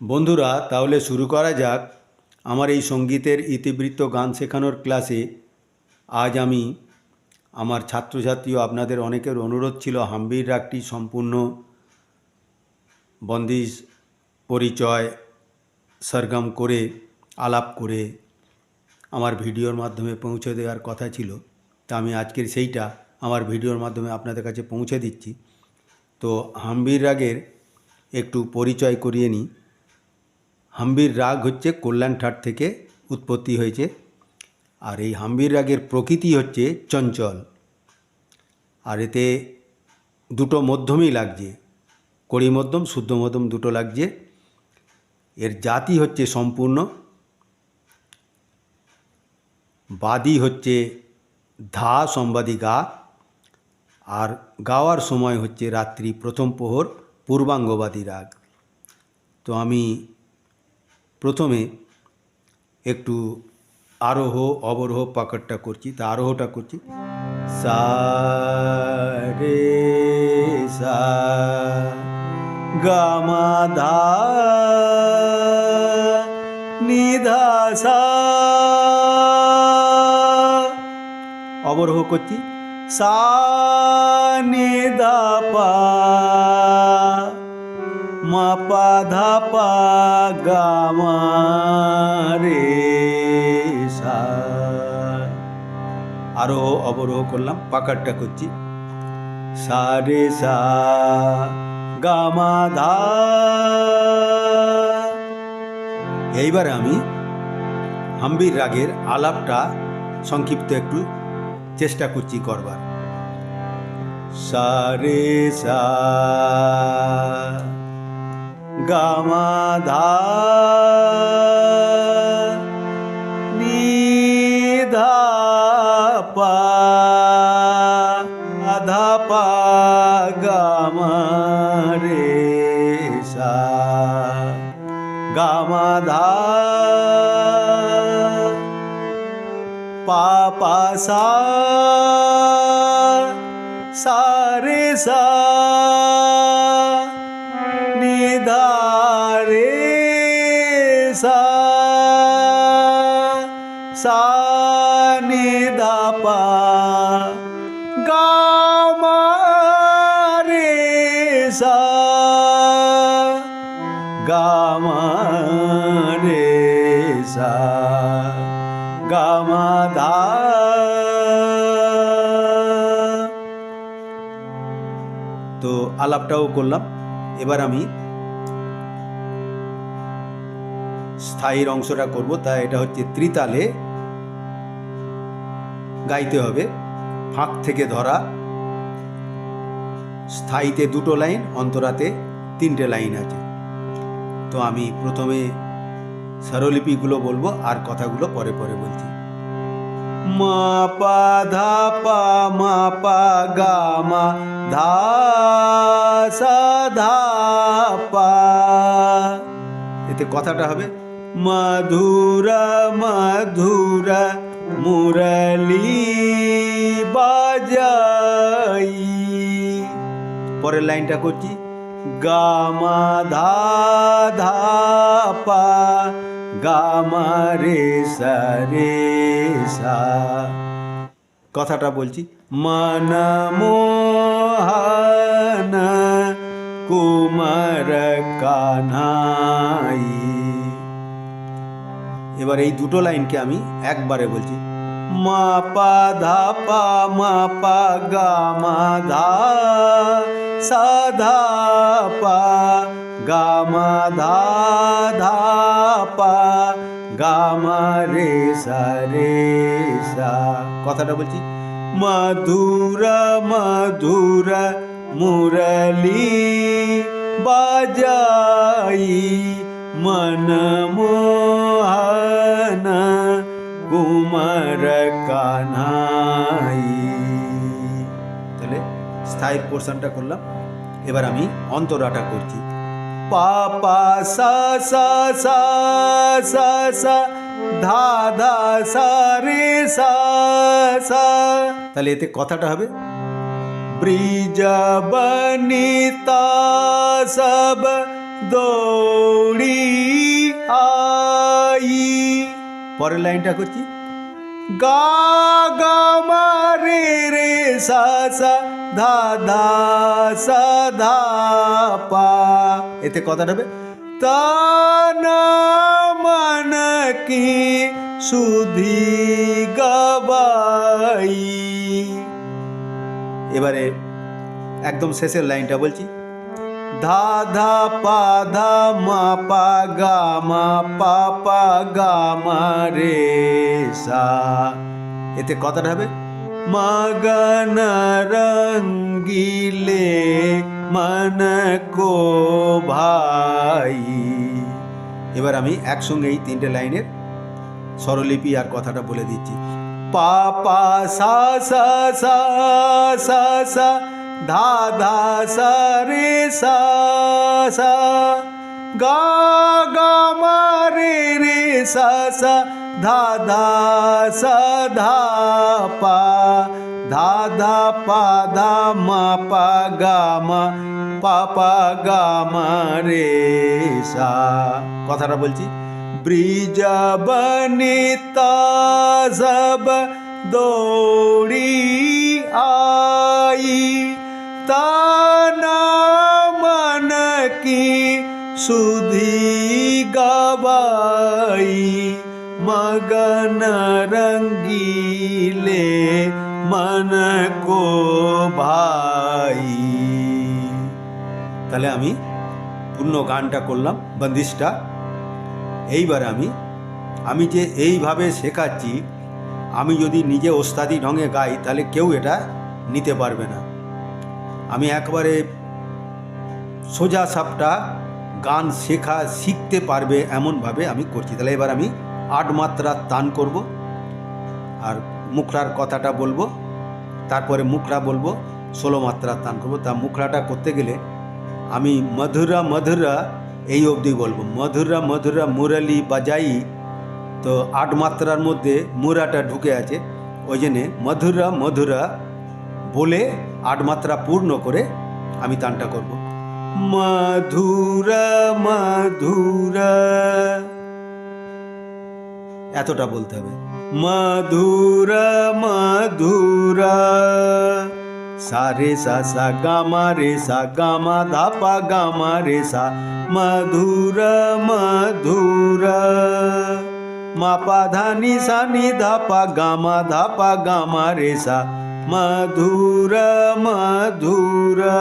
বন্ধুরা, তাহলে শুরু করা যাক। আমার এই সঙ্গীতের ইতিবৃত্ত গান শেখানোর ক্লাসে আজ আমি আমার ছাত্রছাত্রী ও আপনাদের অনেকের অনুরোধ ছিল হাম্বির রাগটি সম্পূর্ণ বন্দিশ পরিচয় সরগম করে, আলাপ করে আমার ভিডিওর মাধ্যমে পৌঁছে দেওয়ার কথা ছিল। তা আমি আজকের সেইটা আমার ভিডিওর মাধ্যমে আপনাদের কাছে পৌঁছে দিচ্ছি। তো হাম্বির রাগের একটু পরিচয় করিয়ে নিই। হাম্বির রাগ হচ্ছে কল্যাণ ঠাট থেকে উৎপত্তি হয়েছে আর এই হাম্বির রাগের প্রকৃতি হচ্ছে চঞ্চল। আর এতে দুটো মধ্যমই লাগছে, কড়ি মধ্যম, শুদ্ধ মধ্যম দুটো লাগছে। এর জাতি হচ্ছে সম্পূর্ণ, বাদি হচ্ছে ধা সম্বাদী গা, আর গাওয়ার সময় হচ্ছে রাত্রি প্রথম প্রহর পূর্বাঙ্গবাদী রাগ। তো আমি প্রথমে একটু আরোহ, অবরোহ পাকড়টা করছি, তা আরোহটা করছি। সা, রে, সা, গা, মা ধা নিধা সা। অবরোহ করছি। সা নিধা পা। মা পা ধা পা রে সা আরোহ অবরোহ করলাম, পাকারটা করছি। সা রে সা গা মা ধা এইবারে আমি হাম্বির রাগের আলাপটা সংক্ষিপ্ত একটু চেষ্টা করছি করবার। সা রে সা গামা ধা নি ধা পা ধা পা গামা রে সা গামা ধা পা গা মা রে সা গা মা ধা তো আলাপটাও করলাম, এবার আমি স্থায়ীর অংশটা করব, তা এটা হচ্ছে ত্রিতালে গাইতে হবে, ফাঁক থেকে ধরা। স্থায়ীতে দুটো লাইন, অন্তরাতে তিনটে লাইন আছে। তো আমি প্রথমে স্বরলিপিগুলো বলব আর কথাগুলো পরে পরে বলছি। মা পা ধা পা, মা পা গা, মা ধা সা ধা পা। এতে কথাটা হবে, মধুরা মধুরা মুরলি বাজাই। পরের লাইনটা করছি গামা ধা ধা পা, গামা রে সা রে সা। কথাটা বলছি, মন মোহন কুমার কানাই। এবার এই দুটো লাইনকে আমি একবারে বলছি মা পা ধা পা মা পা গা মা ধা সা ধা পা গা মা ধা ধা পা গা মা রে সা রে সা কথাটা বলছি, মধুরা মধুরা মুরলি বাজাই মন মোহন, কুমার কানাই। তাহলে স্থায়ী পোর্শনটা করলাম। এবার আমি অন্তরাটা করছি। পা পা, সা সা সা সা সা, ধা ধা, সা, রে, সা সা। তাহলে এতে কথাটা হবে, ব্রিজ বনিতা সব দৌড়ি আই। পরের লাইনটা করছি। গা গা মা রে রে সা সা ধা ধা সা ধা পা। এতে কথাটা হবে তানা মন কি সুধি গাবাই। এবারে একদম শেষের লাইনটা বলছি। ধা ধা পা ধা মা পা গা মা পা পা গা মা রে সা। এতে কথাটা হবে? মগন রঙ্গিলে মন কো ভাই। এবার আমি একসঙ্গে এই তিনটে লাইনের স্বরলিপি আর কথাটা বলে দিচ্ছি। পা পা সা সা সা সা সা ধা ধা সা রে সা সা গা গা মা রে রে সা সা ধা ধা সা ধা পা ধা ধা পা ধা মা পা গা মা পা পা গা মা রে সা কথাটা বলছি। ব্রিজ বনিতা সব দৌড়ি আই। তানা মন কি সুধি গবাই, মগন রঙ্গিলে মন কো ভাই। তাহলে আমি পূর্ণ গানটা করলাম বন্দিশটা এইবার আমি আমি যে এইভাবে শেখাচ্ছি, আমি যদি নিজে ওস্তাদি ঢঙে গাই, তাহলে কেউ এটা নিতে পারবে না। আমি একবারে সোজা সাপটা গান শেখা শিখতে পারবে এমনভাবে আমি করছি। তাহলে এবার আমি আট মাত্রার তান করব আর মুখরার কথাটা বলব, তারপরে মুখরা বলব, ষোলো মাত্রার তান করব। তা মুখরাটা করতে গেলে আমি মধুরা মধুরা এই অবধি বলব, মধুরা মধুরা মুরালি বাজাই। তো আট মাত্রার মধ্যে মুরাটা ঢুকে আছে, ওই জন্যে মধুরা মধুরা বলে আট মাত্রা পূর্ণ করে আমি তানটা করব। মাধুরা মাধুরা। এতটা বলতে হবে। মাধুরা, মধুরা। সারে সা সা গামা রে, সা গামা ধাপা গামা রে, সা। মধুরা মধুরা। মাপা ধানি সানি ধাপা গামা ধাপা গামা রে, সা। মধুরা মধুরা।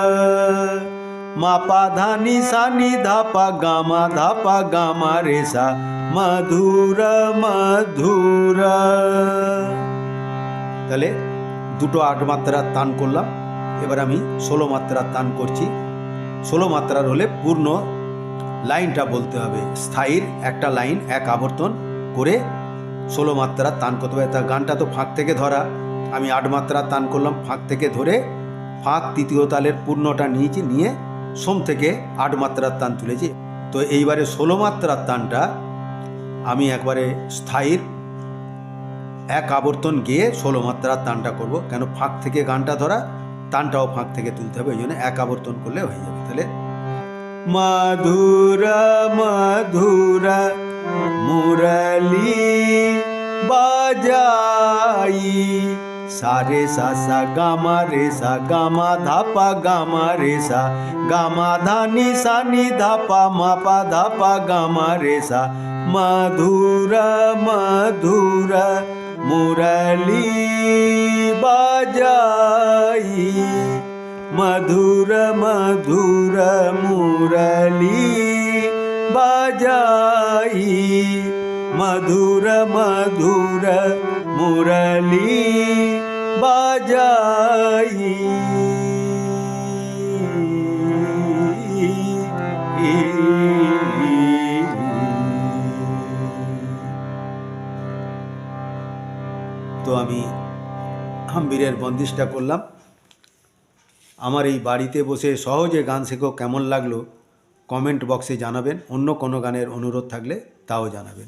মাপা ধানি সানি ধাপা গামা ধাপা গামা রে সা। মধুরা মধুরা। তাহলে দুটো আট মাত্রার তান করলাম। এবার আমি ষোলো মাত্রার তান করছি। ষোলো মাত্রার হলে পূর্ণ লাইনটা বলতে হবে। স্থায়ীর একটা লাইন, এক আবর্তন করে ষোলো মাত্রার তান করতে হবে। তা গানটা তো ফাঁক থেকে ধরা। আমি আট মাত্রার তান করলাম ফাঁক থেকে ধরে, ফাঁক তৃতীয় তালের পূর্ণটা নিয়েছি, নিয়ে সোম থেকে আট মাত্রার তান তুলেছি। তো এইবারে ষোলো মাত্রার তানটা আমি একবারে স্থায়ীর এক আবর্তন গিয়ে ষোলো মাত্রার তানটা করব। কেন ফাঁক থেকে গানটা ধরা তানটাও ফাঁক থেকে তুলতে হবে ওই জন্য এক আবর্তন করলে হয়ে যাবে। তাহলে মাধুরা মাধুরা, মুরলি বাজাই। सारे सा सा गामा रे सा गामा धापा गामा रे सा गामा धानी सा नि धापा मापा धापा गामा रे सा। मधुर मधुर मुरली बाजाई मधुर मधुर मुरली बाजाई मधुर मधुर मुरली বাজাই। তো আমি হাম্বিরের বন্দিশটা করলাম। আমার এই বাড়িতে বসে সহজে গান শেখো কেমন লাগল কমেন্ট বক্সে জানাবেন। অন্য কোনো গানের অনুরোধ থাকলে তাও জানাবেন।